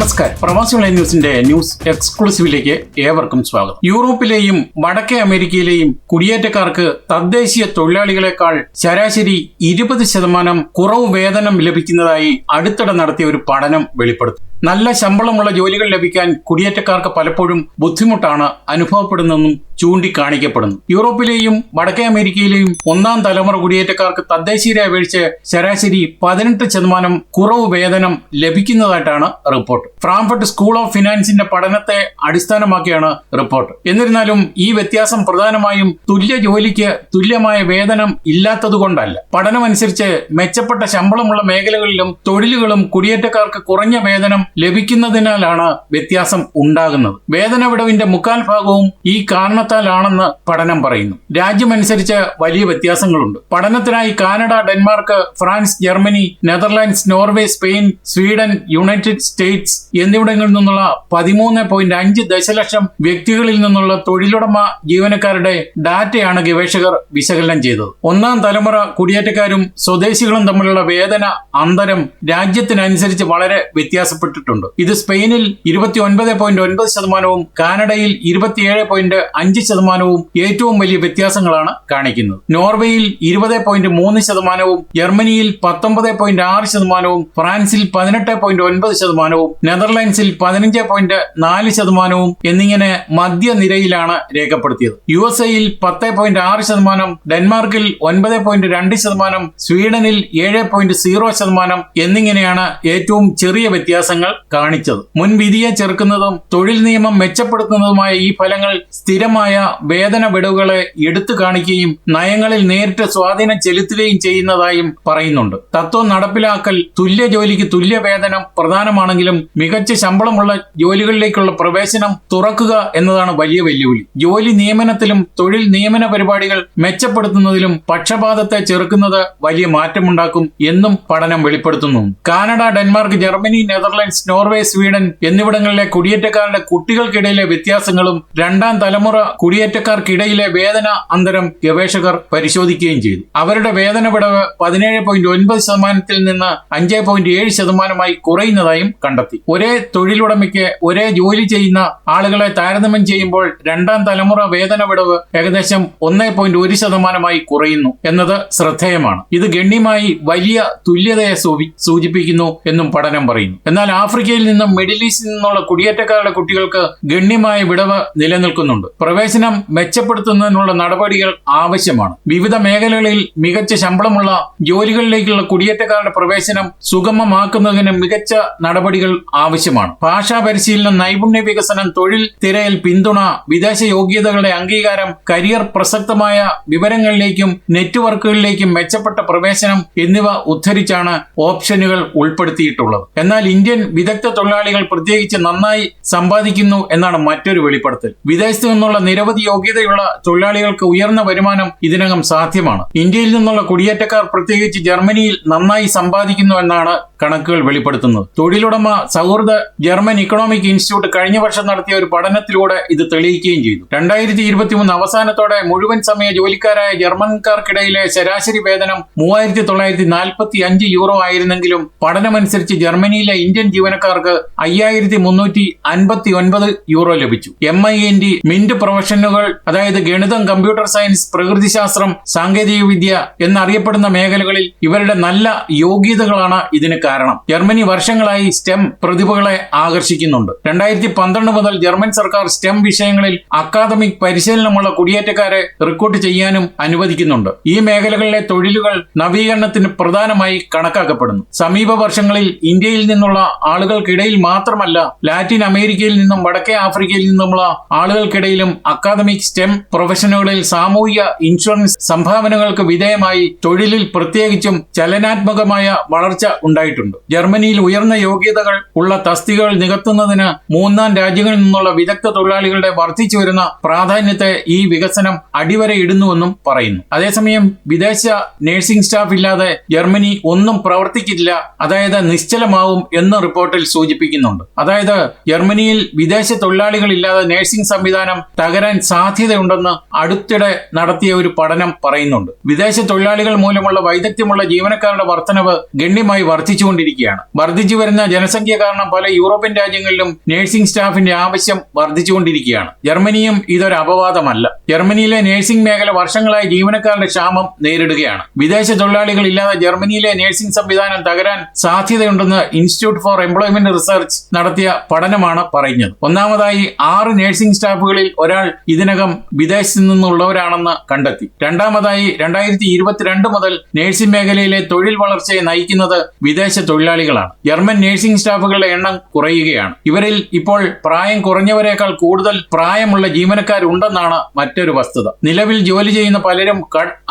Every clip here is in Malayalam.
നമസ്കാരം. പ്രവാസികളെ ന്യൂസിന്റെ ന്യൂസ് എക്സ്ക്ലൂസീവിലേക്ക് ഏവർക്കും സ്വാഗതം. യൂറോപ്പിലെയും വടക്കേ അമേരിക്കയിലെയും കുടിയേറ്റക്കാർക്ക് തദ്ദേശീയ തൊഴിലാളികളെക്കാൾ ശരാശരി ഇരുപത് ശതമാനം കുറവ് വേതനം ലഭിക്കുന്നതായി അടുത്തിടെ നടത്തിയ ഒരു പഠനം വെളിപ്പെടുത്തും നല്ല ശമ്പളമുള്ള ജോലികൾ ലഭിക്കാൻ കുടിയേറ്റക്കാർക്ക് പലപ്പോഴും ബുദ്ധിമുട്ടാണ് അനുഭവപ്പെടുന്നതെന്നും ചൂണ്ടിക്കാണിക്കപ്പെടുന്നു. യൂറോപ്പിലെയും വടക്കേ അമേരിക്കയിലെയും ഒന്നാം തലമുറ കുടിയേറ്റക്കാർക്ക് തദ്ദേശീയരെ അപേക്ഷിച്ച് ശരാശരി പതിനെട്ട് ശതമാനം കുറവ് വേതനം ലഭിക്കുന്നതായിട്ടാണ് റിപ്പോർട്ട്. ഫ്രാങ്ക്ഫർട്ട് സ്കൂൾ ഓഫ് ഫിനാൻസിന്റെ പഠനത്തെ അടിസ്ഥാനമാക്കിയാണ് റിപ്പോർട്ട്. എന്നിരുന്നാലും ഈ വ്യത്യാസം പ്രധാനമായും തുല്യ ജോലിക്ക് തുല്യമായ വേതനം ഇല്ലാത്തതുകൊണ്ടല്ല. പഠനമനുസരിച്ച് മെച്ചപ്പെട്ട ശമ്പളമുള്ള മേഖലകളിലും തൊഴിലുകളും കുടിയേറ്റക്കാർക്ക് കുറഞ്ഞ വേതനം ലഭിക്കുന്നതിനാലാണ് വ്യത്യാസം ഉണ്ടാകുന്നത്. വേതന വിടവിന്റെ മുക്കാൽ ഭാഗവും ഈ കാരണത്താലാണെന്ന് പഠനം പറയുന്നു. രാജ്യമനുസരിച്ച് വലിയ വ്യത്യാസങ്ങളുണ്ട്. പഠനത്തിനായി Canada Denmark France Germany Netherlands Norway Spain Sweden United States എന്നിവിടങ്ങളിൽ നിന്നുള്ള പതിമൂന്ന് പോയിന്റ് അഞ്ച് ദശലക്ഷം വ്യക്തികളിൽ നിന്നുള്ള തൊഴിലുടമ ജീവനക്കാരുടെ ഡാറ്റയാണ് ഗവേഷകർ വിശകലനം ചെയ്തത്. ഒന്നാം തലമുറ കുടിയേറ്റക്കാരും സ്വദേശികളും തമ്മിലുള്ള വേതന അന്തരം രാജ്യത്തിനനുസരിച്ച് വളരെ വ്യത്യാസപ്പെട്ടിട്ടുണ്ട് ഇത് സ്പെയിനിൽ ഇരുപത്തി ഒൻപത് പോയിന്റ് ഒൻപത് ശതമാനവും കാനഡയിൽ ഇരുപത്തിയേഴ് പോയിന്റ് അഞ്ച് ശതമാനവും ഏറ്റവും വലിയ വ്യത്യാസങ്ങളാണ് കാണിക്കുന്നത്. നോർവേയിൽ ഇരുപത് പോയിന്റ് മൂന്ന് ശതമാനവും ജർമ്മനിയിൽ പത്തൊമ്പത് പോയിന്റ് ആറ് ശതമാനവും ഫ്രാൻസിൽ പതിനെട്ട് പോയിന്റ് ഒൻപത് ശതമാനവും നെതർലാൻഡ്സിൽ പതിനഞ്ച് പോയിന്റ് നാല് ശതമാനവും എന്നിങ്ങനെ മധ്യനിരയിലാണ് രേഖപ്പെടുത്തിയത്. യു എസ് എയിൽ പത്ത് പോയിന്റ് ആറ് ശതമാനം ഡെൻമാർക്കിൽ ഒൻപത് പോയിന്റ് രണ്ട് ശതമാനം സ്വീഡനിൽ ഏഴ് പോയിന്റ് സീറോ ശതമാനം എന്നിങ്ങനെയാണ് ഏറ്റവും ചെറിയ വ്യത്യാസങ്ങൾ കാണിച്ചത്. മുൻവിധിയെ ചെറുക്കുന്നതും തൊഴിൽ നിയമം മെച്ചപ്പെടുത്തുന്നതുമായ ഈ ഫലങ്ങൾ സ്ഥിരമായ വേതന വിടവുകളെ എടുത്തു കാണിക്കുകയും നയങ്ങളിൽ നേരിട്ട് സ്വാധീനം ചെലുത്തുകയും ചെയ്യുന്നതായും പറയുന്നുണ്ട്. തത്വം നടപ്പിലാക്കൽ തുല്യ ജോലിക്ക് തുല്യ വേതനം പ്രധാനമാണെങ്കിലും മികച്ച ശമ്പളമുള്ള ജോലികളിലേക്കുള്ള പ്രവേശനം തുറക്കുക എന്നതാണ് വലിയ വെല്ലുവിളി. ജോലി നിയമനത്തിലും തൊഴിൽ നിയമന പരിപാടികൾ മെച്ചപ്പെടുത്തുന്നതിലും പക്ഷപാതത്തെ ചെറുക്കുന്നത് വലിയ മാറ്റമുണ്ടാക്കും എന്നും പഠനം വെളിപ്പെടുത്തുന്നു. Canada Denmark Germany Netherlands Norway Sweden എന്നിവിടങ്ങളിലെ കുടിയേറ്റക്കാരുടെ കുട്ടികൾക്കിടയിലെ വ്യത്യാസങ്ങളും രണ്ടാം തലമുറ കുടിയേറ്റക്കാർക്കിടയിലെ വേതന അന്തരം ഗവേഷകർ പരിശോധിക്കുകയും ചെയ്തു. അവരുടെ വേതന വിടവ് പതിനേഴ് പോയിന്റ് ഒൻപത് ശതമാനത്തിൽ നിന്ന് അഞ്ച് പോയിന്റ് ഏഴ് ശതമാനമായി കുറയുന്നതായും കണ്ടെത്തി. ഒരേ തൊഴിലുടമയ്ക്ക് ഒരേ ജോലി ചെയ്യുന്ന ആളുകളെ താരതമ്യം ചെയ്യുമ്പോൾ രണ്ടാം തലമുറ വേതന വിടവ് ഏകദേശം ഒന്ന് പോയിന്റ് ഒരു ശതമാനമായി കുറയുന്നു എന്നത് ശ്രദ്ധേയമാണ്. ഇത് ഗണ്യമായി വലിയ തുല്യതയെ സൂചിപ്പിക്കുന്നു എന്നും പഠനം പറയുന്നു. എന്നാൽ ആഫ്രിക്കയിൽ നിന്നും മിഡിൽ ഈസ്റ്റിൽ നിന്നുള്ള കുടിയേറ്റക്കാരുടെ കുട്ടികൾക്ക് ഗണ്യമായ വിടവ് നിലനിൽക്കുന്നുണ്ട്. പ്രവേശനം മെച്ചപ്പെടുത്തുന്നതിനുള്ള നടപടികൾ ആവശ്യമാണ്. വിവിധ മേഖലകളിൽ മികച്ച ശമ്പളമുള്ള ജോലികളിലേക്കുള്ള കുടിയേറ്റക്കാരുടെ പ്രവേശനം സുഗമമാക്കുന്നതിന് മികച്ച നടപടികൾ ആവശ്യമാണ്. ഭാഷാ പരിശീലനം നൈപുണ്യ വികസനം തൊഴിൽ തിരയൽ പിന്തുണ വിദേശ യോഗ്യതകളുടെ അംഗീകാരം കരിയർ പ്രസക്തമായ വിവരങ്ങളിലേക്കും നെറ്റ്വർക്കുകളിലേക്കും മെച്ചപ്പെട്ട പ്രവേശനം എന്നിവ ഉദ്ധരിച്ചാണ് ഓപ്ഷനുകൾ ഉൾപ്പെടുത്തിയിട്ടുള്ളത്. എന്നാൽ ഇന്ത്യൻ വിദഗ്ധ തൊഴിലാളികൾ പ്രത്യേകിച്ച് നന്നായി സമ്പാദിക്കുന്നു എന്നാണ് മറ്റൊരു വെളിപ്പെടുത്തൽ. വിദേശത്തു നിന്നുള്ള നിരവധി യോഗ്യതയുള്ള തൊഴിലാളികൾക്ക് ഉയർന്ന വരുമാനം ഇതിനകം സാധ്യമാണ്. ഇന്ത്യയിൽ നിന്നുള്ള കുടിയേറ്റക്കാർ പ്രത്യേകിച്ച് ജർമ്മനിയിൽ നന്നായി സമ്പാദിക്കുന്നു എന്നാണ് കണക്കുകൾ വെളിപ്പെടുത്തുന്നത്. തൊഴിലുടമ സൗഹൃദ ജർമ്മൻ ഇക്കണോമിക് ഇൻസ്റ്റിറ്റ്യൂട്ട് കഴിഞ്ഞ വർഷം നടത്തിയ ഒരു പഠനത്തിലൂടെ ഇത് തെളിയിക്കുകയും ചെയ്തു. രണ്ടായിരത്തി ഇരുപത്തിമൂന്ന് അവസാനത്തോടെ മുഴുവൻ സമയ ജോലിക്കാരായ ജർമ്മൻകാർക്കിടയിലെ ശരാശരി വേതനം മൂവായിരത്തി തൊള്ളായിരത്തി നാൽപ്പത്തി അഞ്ച് യൂറോ ആയിരുന്നെങ്കിലും പഠനമനുസരിച്ച് ജർമ്മനിയിലെ ഇന്ത്യൻ ജീവനക്കാർക്ക് അയ്യായിരത്തി മുന്നൂറ്റി അൻപത്തി ഒൻപത് യൂറോ ലഭിച്ചു. M I N D MINT പ്രൊഫഷനുകൾ അതായത് ഗണിതം കമ്പ്യൂട്ടർ സയൻസ് പ്രകൃതിശാസ്ത്രം സാങ്കേതിക വിദ്യ എന്നറിയപ്പെടുന്ന മേഖലകളിൽ ഇവരുടെ നല്ല യോഗ്യതകളാണ് ഇതിന് കാരണം. ജർമ്മനി വർഷങ്ങളായി സ്റ്റെം പ്രതിഭകളെ ആകർഷിക്കുന്നുണ്ട്. രണ്ടായിരത്തി പന്ത്രണ്ട് മുതൽ ജർമ്മൻ സർക്കാർ സ്റ്റെം വിഷയങ്ങളിൽ അക്കാദമിക് പരിശീലനമുള്ള കുടിയേറ്റക്കാരെ റിക്രൂട്ട് ചെയ്യാനും അനുവദിക്കുന്നുണ്ട്. ഈ മേഖലകളിലെ തൊഴിലുകൾ നവീകരണത്തിന് പ്രധാനമായി കണക്കാക്കപ്പെടുന്നു. സമീപ വർഷങ്ങളിൽ ഇന്ത്യയിൽ നിന്നുള്ള ആളുകൾക്കിടയിൽ മാത്രമല്ല ലാറ്റിൻ അമേരിക്കയിൽ നിന്നും വടക്കേ ആഫ്രിക്കയിൽ നിന്നുമുള്ള ആളുകൾക്കിടയിലും അക്കാദമിക് സ്റ്റെം പ്രൊഫഷനുകളിൽ സാമൂഹിക ഇൻഷുറൻസ് സംഭാവനകൾക്ക് വിധേയമായി തൊഴിലിൽ പ്രത്യേകിച്ചും ചലനാത്മകമായ വളർച്ച ഉണ്ടായിട്ടുണ്ട്. ജർമ്മനിയിൽ ഉയർന്ന യോഗ്യതകൾ ഉള്ള തസ്തികകൾ നികത്തുന്നതിന് മൂന്നാം രാജ്യങ്ങളിൽ നിന്നുള്ള വിദഗ്ധ തൊഴിലാളികളുടെ വർദ്ധിച്ചു വരുന്ന പ്രാധാന്യത്തെ ഈ വികസനം അടിവരയിടുന്നുവെന്നും പറയുന്നു. അതേസമയം വിദേശ നഴ്സിംഗ് സ്റ്റാഫ് ഇല്ലാതെ ജർമ്മനി ഒന്നും പ്രവർത്തിക്കില്ല അതായത് നിശ്ചലമാവും എന്ന് റിപ്പോർട്ട് റിപ്പോർട്ടിൽ സൂചിപ്പിക്കുന്നുണ്ട്. അതായത് ജർമ്മനിയിൽ വിദേശ തൊഴിലാളികളില്ലാതെ നഴ്സിംഗ് സംവിധാനം തകരാൻ സാധ്യതയുണ്ടെന്ന് അടുത്തിടെ നടത്തിയ ഒരു പഠനം പറയുന്നുണ്ട്. വിദേശ തൊഴിലാളികൾ മൂലമുള്ള വൈദഗ്ധ്യമുള്ള ജീവനക്കാരുടെ വർധനവ് ഗണ്യമായി വർദ്ധിച്ചുകൊണ്ടിരിക്കുകയാണ് വർദ്ധിച്ചു വരുന്ന ജനസംഖ്യ കാരണം പല യൂറോപ്യൻ രാജ്യങ്ങളിലും നഴ്സിംഗ് സ്റ്റാഫിന്റെ ആവശ്യം വർദ്ധിച്ചുകൊണ്ടിരിക്കുകയാണ് ജർമ്മനിയും ഇതൊരു അപവാദമല്ല. ജർമ്മനിയിലെ നഴ്സിംഗ് മേഖല വർഷങ്ങളായി ജീവനക്കാരുടെ ക്ഷാമം നേരിടുകയാണ്. വിദേശ തൊഴിലാളികൾ ഇല്ലാതെ ജർമ്മനിയിലെ നഴ്സിംഗ് സംവിധാനം തകരാൻ സാധ്യതയുണ്ടെന്ന് ഇൻസ്റ്റിറ്റ്യൂട്ട് ഫോർ എംപ്ലോയ്മെന്റ് റിസർച്ച് നടത്തിയ പഠനമാണ് പറയുന്നത്. ഒന്നാമതായി ആറ് നഴ്സിംഗ് സ്റ്റാഫുകളിൽ ഒരാൾ ഇതിനകം വിദേശത്തു നിന്നുള്ളവരാണെന്ന് കണ്ടെത്തി. രണ്ടാമതായി രണ്ടായിരത്തി ഇരുപത്തിരണ്ട് മുതൽ നഴ്സിംഗ് മേഖലയിലെ തൊഴിൽ വളർച്ചയെ നയിക്കുന്നത് വിദേശ തൊഴിലാളികളാണ്. ജർമ്മൻ നഴ്സിംഗ് സ്റ്റാഫുകളുടെ എണ്ണം കുറയുകയാണ്. ഇവരിൽ ഇപ്പോൾ പ്രായം കുറഞ്ഞവരെക്കാൾ കൂടുതൽ പ്രായമുള്ള ജീവനക്കാരുണ്ടെന്നാണ് മറ്റൊരു വസ്തുത. നിലവിൽ ജോലി ചെയ്യുന്ന പലരും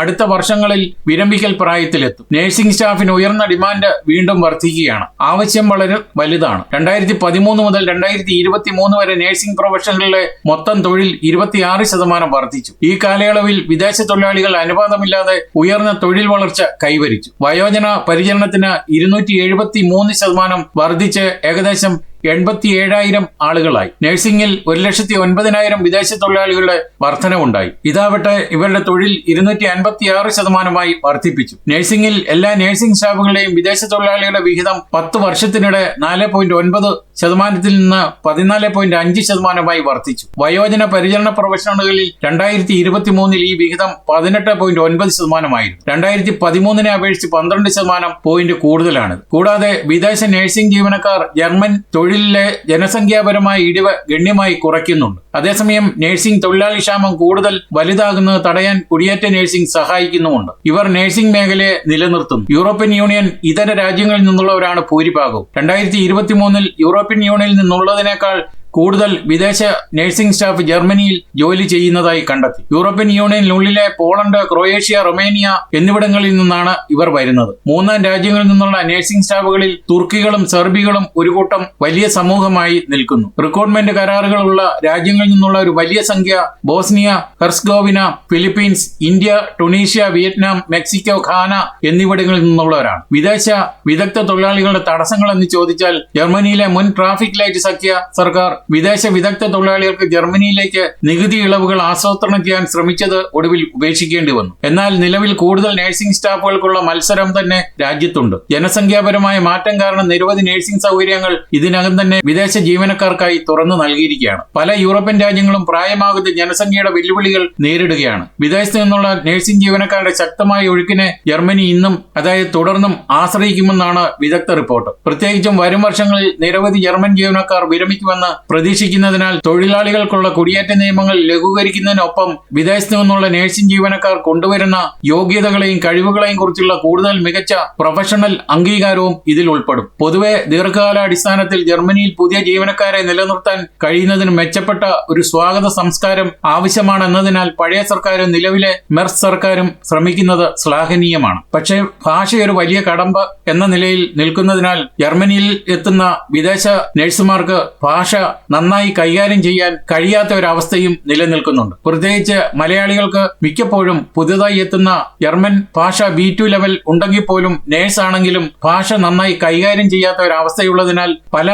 അടുത്ത വർഷങ്ങളിൽ വിരമിക്കൽ പ്രായത്തിലെത്തും. നഴ്സിംഗ് സ്റ്റാഫിന് ഉയർന്ന ഡിമാൻഡ് വീണ്ടും വർദ്ധിക്കുകയാണ്. ആവശ്യം വളരെ വലുതാണ്. രണ്ടായിരത്തി പതിമൂന്ന് മുതൽ രണ്ടായിരത്തി ഇരുപത്തി മൂന്ന് വരെ നഴ്സിംഗ് പ്രൊഫഷണലിലെ മൊത്തം തൊഴിൽ ഇരുപത്തിയാറ് ശതമാനം വർദ്ധിച്ചു. ഈ കാലയളവിൽ വിദേശ തൊഴിലാളികൾ അനുപാതമില്ലാതെ ഉയർന്ന തൊഴിൽ വളർച്ച കൈവരിച്ചു. വയോജന പരിചരണത്തിന് ഇരുന്നൂറ്റി എഴുപത്തി മൂന്ന് ശതമാനം വർദ്ധിച്ച് ഏകദേശം എൺപത്തി ഏഴായിരം ആളുകളായി. നഴ്സിംഗിൽ ഒരു ലക്ഷത്തി ഒൻപതിനായിരം വിദേശ തൊഴിലാളികളുടെ വർധനവുണ്ടായി. ഇതാവട്ടെ ഇവരുടെ തൊഴിൽ ഇരുന്നൂറ്റി അൻപത്തി ആറ് ശതമാനമായി വർദ്ധിപ്പിച്ചു. നഴ്സിംഗിൽ എല്ലാ നഴ്സിംഗ് സ്റ്റാഫുകളുടെയും വിദേശ തൊഴിലാളികളുടെ വിഹിതം പത്ത് വർഷത്തിനിടെ നാല് പോയിന്റ് ഒൻപത് ശതമാനത്തിൽ നിന്ന് പതിനാല് പോയിന്റ് അഞ്ച് ശതമാനമായി വർദ്ധിച്ചു. വയോജന പരിചരണ പ്രൊഫഷണലുകളിൽ രണ്ടായിരത്തി ഇരുപത്തി മൂന്നിൽ ഈ വിഹിതം പതിനെട്ട് പോയിന്റ് ഒൻപത് ശതമാനമായിരുന്നു. രണ്ടായിരത്തി പതിമൂന്നിനെ അപേക്ഷിച്ച് പന്ത്രണ്ട് ശതമാനം പോയിന്റ് കൂടുതലാണ്. കൂടാതെ വിദേശ നഴ്സിംഗ് ജീവനക്കാർ ജർമ്മൻ തൊഴിലിലെ ജനസംഖ്യാപരമായ ഇടിവ് ഗണ്യമായി കുറയ്ക്കുന്നുണ്ട്. അതേസമയം നഴ്സിംഗ് തൊഴിലാളി ക്ഷാമം കൂടുതൽ വലുതാകുന്നത് തടയാൻ കുടിയേറ്റ നഴ്സിംഗ് സഹായിക്കുന്നുമുണ്ട്. ഇവർ നഴ്സിംഗ് മേഖലയെ നിലനിർത്തുന്നു. യൂറോപ്യൻ യൂണിയൻ ഇതര രാജ്യങ്ങളിൽ നിന്നുള്ളവരാണ് ഭൂരിഭാഗവും. രണ്ടായിരത്തി ഇരുപത്തി മൂന്നിൽ യൂറോപ്യൻ യൂണിയനിൽ നിന്നുള്ളതിനേക്കാൾ കൂടുതൽ വിദേശ നഴ്സിംഗ് സ്റ്റാഫ് ജർമ്മനിയിൽ ജോലി ചെയ്യുന്നതായി കണ്ടെത്തി. യൂറോപ്യൻ യൂണിയനിലുള്ളിലെ പോളണ്ട് ക്രൊയേഷ്യ റൊമേനിയ എന്നിവിടങ്ങളിൽ നിന്നാണ് ഇവർ വരുന്നത്. മൂന്നാം രാജ്യങ്ങളിൽ നിന്നുള്ള നഴ്സിംഗ് സ്റ്റാഫുകളിൽ തുർക്കികളും സെർബികളും ഒരു കൂട്ടം വലിയ സമൂഹമായി നിൽക്കുന്നു. റിക്രൂട്ട്മെന്റ് കരാറുകളുള്ള രാജ്യങ്ങളിൽ നിന്നുള്ള ഒരു വലിയ സംഖ്യ Bosnia Herzegovina Philippines India Tunisia Vietnam Mexico Ghana എന്നിവിടങ്ങളിൽ നിന്നുള്ളവരാണ്. വിദേശ വിദഗ്ധ തൊഴിലാളികളുടെ തടസ്സങ്ങൾ എന്ന് ചോദിച്ചാൽ ജർമ്മനിയിലെ മുൻ ട്രാഫിക് ലൈറ്റ് സഖ്യ സർക്കാർ വിദേശ വിദഗ്ധ തൊഴിലാളികൾക്ക് ജർമ്മനിയിലേക്ക് നികുതി ഇളവുകൾ ആസൂത്രണം ചെയ്യാൻ ശ്രമിച്ചത് ഒടുവിൽ ഉപേക്ഷിക്കേണ്ടി വന്നു. എന്നാൽ നിലവിൽ കൂടുതൽ നഴ്സിംഗ് സ്റ്റാഫുകൾക്കുള്ള മത്സരം തന്നെ രാജ്യത്തുണ്ട്. ജനസംഖ്യാപരമായ മാറ്റം കാരണം നിരവധി നഴ്സിംഗ് സൗകര്യങ്ങൾ ഇതിനകം തന്നെ വിദേശ ജീവനക്കാർക്കായി തുറന്നു നൽകിയിരിക്കുകയാണ്. പല യൂറോപ്യൻ രാജ്യങ്ങളും പ്രായമാകുന്ന ജനസംഖ്യയുടെ വെല്ലുവിളികൾ നേരിടുകയാണ്. വിദേശത്ത് നിന്നുള്ള നഴ്സിംഗ് ജീവനക്കാരുടെ ശക്തമായ ഒഴുക്കിനെ ജർമ്മനി ഇന്നും അതായത് തുടർന്നും ആശ്രയിക്കുമെന്നാണ് വിദഗ്ധ റിപ്പോർട്ട്. പ്രത്യേകിച്ചും വരും വർഷങ്ങളിൽ നിരവധി ജർമ്മൻ ജീവനക്കാർ വിരമിക്കുമെന്ന് പ്രതീക്ഷിക്കുന്നതിനാൽ തൊഴിലാളികൾക്കുള്ള കുടിയേറ്റ നിയമങ്ങൾ ലഘൂകരിക്കുന്നതിനൊപ്പം വിദേശത്ത് നിന്നുള്ള നഴ്സിംഗ് ജീവനക്കാർ കൊണ്ടുവരുന്ന യോഗ്യതകളെയും കഴിവുകളെയും കുറിച്ചുള്ള കൂടുതൽ മികച്ച പ്രൊഫഷണൽ അംഗീകാരവും ഇതിൽ ഉൾപ്പെടും. പൊതുവെ ദീർഘകാലാടിസ്ഥാനത്തിൽ ജർമ്മനിയിൽ പുതിയ ജീവനക്കാരെ നിലനിർത്താൻ കഴിയുന്നതിന് മെച്ചപ്പെട്ട ഒരു സ്വാഗത സംസ്കാരം ആവശ്യമാണെന്നതിനാൽ പഴയ സർക്കാരും നിലവിലെ മെർസ് സർക്കാരും ശ്രമിക്കുന്നത് ശ്ലാഘനീയമാണ്. പക്ഷേ ഭാഷയൊരു വലിയ കടമ്പ എന്ന നിലയിൽ നിൽക്കുന്നതിനാൽ ജർമ്മനിയിൽ എത്തുന്ന വിദേശ നഴ്സുമാർക്ക് ഭാഷ നന്നായി കൈകാര്യം ചെയ്യാൻ കഴിയാത്ത ഒരവസ്ഥയും നിലനിൽക്കുന്നുണ്ട്. പ്രത്യേകിച്ച് മലയാളികൾക്ക് മിക്കപ്പോഴും പുതുതായി എത്തുന്ന ജർമ്മൻ ഭാഷ ബി ടു ലെവൽ ഉണ്ടെങ്കിൽ പോലും നേഴ്സ് ആണെങ്കിലും ഭാഷ നന്നായി കൈകാര്യം ചെയ്യാത്ത ഒരവസ്ഥയുള്ളതിനാൽ പല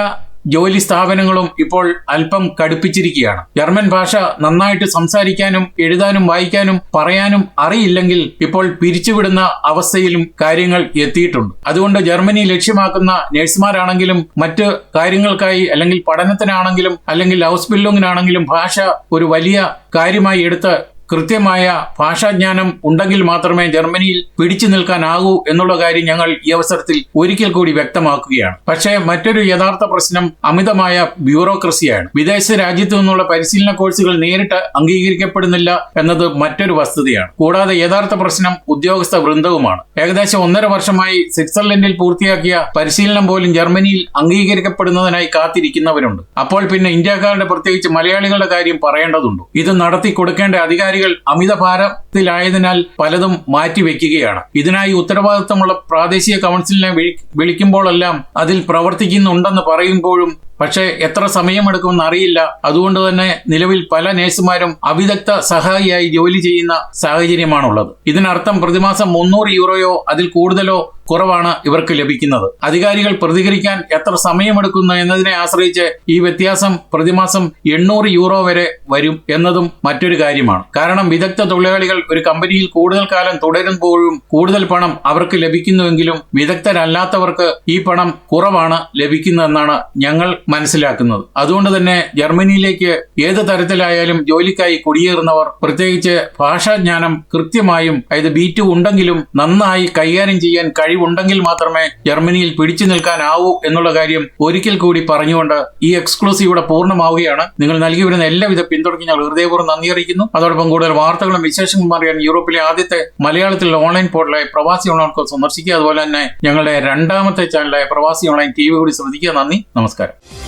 ജോലി സ്ഥാപനങ്ങളും ഇപ്പോൾ അല്പം കടുപ്പിച്ചിരിക്കുകയാണ്. ജർമ്മൻ ഭാഷ നന്നായിട്ട് സംസാരിക്കാനും എഴുതാനും വായിക്കാനും പറയാനും അറിയില്ലെങ്കിൽ ഇപ്പോൾ പിരിച്ചുവിടുന്ന അവസ്ഥയിലും കാര്യങ്ങൾ എത്തിയിട്ടുണ്ട്. അതുകൊണ്ട് ജർമ്മനി ലക്ഷ്യമാക്കുന്ന നഴ്സുമാരാണെങ്കിലും മറ്റ് കാര്യങ്ങൾക്കായി അല്ലെങ്കിൽ പഠനത്തിനാണെങ്കിലും അല്ലെങ്കിൽ ഹൗസ് ബിൽഡിങ്ങിനാണെങ്കിലും ഭാഷ ഒരു വലിയ കാര്യമായി എടുത്ത് കൃത്യമായ ഭാഷാജ്ഞാനം ഉണ്ടെങ്കിൽ മാത്രമേ ജർമ്മനിയിൽ പിടിച്ചു നിൽക്കാനാകൂ എന്നുള്ള കാര്യം ഞങ്ങൾ ഈ അവസരത്തിൽ ഒരിക്കൽ കൂടി വ്യക്തമാക്കുകയാണ്. പക്ഷേ മറ്റൊരു യഥാർത്ഥ പ്രശ്നം അമിതമായ ബ്യൂറോക്രസിയാണ്. വിദേശ രാജ്യത്തു നിന്നുള്ള പരിശീലന കോഴ്സുകൾ നേരിട്ട് അംഗീകരിക്കപ്പെടുന്നില്ല എന്നത് മറ്റൊരു വസ്തുതയാണ്. കൂടാതെ യഥാർത്ഥ പ്രശ്നം ഉദ്യോഗസ്ഥ വൃന്ദവുമാണ്. ഏകദേശം ഒന്നര വർഷമായി സ്വിറ്റ്സർലൻഡിൽ പൂർത്തിയാക്കിയ പരിശീലനം പോലും ജർമ്മനിയിൽ അംഗീകരിക്കപ്പെടുന്നതിനായി കാത്തിരിക്കുന്നവരുണ്ട്. അപ്പോൾ പിന്നെ ഇന്ത്യക്കാരുടെ പ്രത്യേകിച്ച് മലയാളികളുടെ കാര്യം പറയേണ്ടതുണ്ട്. ഇത് നടത്തി കൊടുക്കേണ്ട അധികാരികൾ അമിത ഭാരത്തിലായതിനാൽ പലതും മാറ്റിവെക്കുകയാണ്. ഇതിനായി ഉത്തരവാദിത്തമുള്ള പ്രാദേശിക കൗൺസിലിനെ വിളി- വിളിക്കുമ്പോഴെല്ലാം അതിൽ പ്രവർത്തിക്കുന്നുണ്ടെന്ന് പറയുമ്പോഴും പക്ഷേ എത്ര സമയമെടുക്കുമെന്ന് അറിയില്ല. അതുകൊണ്ട് തന്നെ നിലവിൽ പല നഴ്സുമാരും അവിദഗ്ധ സഹായിയായി ജോലി ചെയ്യുന്ന സാഹചര്യമാണുള്ളത്. ഇതിനർത്ഥം പ്രതിമാസം മുന്നൂറ് യൂറോയോ അതിൽ കൂടുതലോ കുറവാണ് ഇവർക്ക് ലഭിക്കുന്നത്. അധികാരികൾ പ്രതികരിക്കാൻ എത്ര സമയമെടുക്കുന്നു എന്നതിനെ ആശ്രയിച്ച് ഈ വ്യത്യാസം പ്രതിമാസം എണ്ണൂറ് യൂറോ വരെ വരും എന്നതും മറ്റൊരു കാര്യമാണ്. കാരണം വിദഗ്ധ തൊഴിലാളികൾ ഒരു കമ്പനിയിൽ കൂടുതൽ കാലം തുടരുമ്പോഴും കൂടുതൽ പണം അവർക്ക് ലഭിക്കുന്നുവെങ്കിലും വിദഗ്ധരല്ലാത്തവർക്ക് ഈ പണം കുറവാണ് ലഭിക്കുന്നതെന്നാണ് ഞങ്ങൾ മനസ്സിലാക്കുന്നത്. അതുകൊണ്ട് തന്നെ ജർമ്മനിയിലേക്ക് ഏത് തരത്തിലായാലും ജോലിക്കായി കുടിയേറുന്നവർ പ്രത്യേകിച്ച് ഭാഷാജ്ഞാനം കൃത്യമായും അതായത് ബീറ്റു ഉണ്ടെങ്കിലും നന്നായി കൈകാര്യം ചെയ്യാൻ കഴിവുണ്ടെങ്കിൽ മാത്രമേ ജർമ്മനിയിൽ പിടിച്ചു നിൽക്കാനാവൂ എന്നുള്ള കാര്യം ഒരിക്കൽ കൂടി പറഞ്ഞുകൊണ്ട് ഈ എക്സ്ക്ലൂസീവ് ഇവിടെ പൂർണമാവുകയാണ്. നിങ്ങൾ നൽകി വരുന്ന എല്ലാവിധ പിന്തുണയ്ക്കും ഞങ്ങൾ ഹൃദയപൂർവം നന്ദി അറിയിക്കുന്നു. അതോടൊപ്പം കൂടുതൽ വാർത്തകളും വിശേഷങ്ങളും അറിയാൻ യൂറോപ്പിലെ ആദ്യത്തെ മലയാളത്തിലുള്ള ഓൺലൈൻ പോർട്ടലായ പ്രവാസി ഓൺലൈൻ സന്ദർശിക്കുക. അതുപോലെ തന്നെ ഞങ്ങളുടെ രണ്ടാമത്തെ ചാനലായ പ്രവാസി ഓൺലൈൻ ടി വി കൂടി ശ്രദ്ധിക്കുക. നന്ദി. നമസ്കാരം.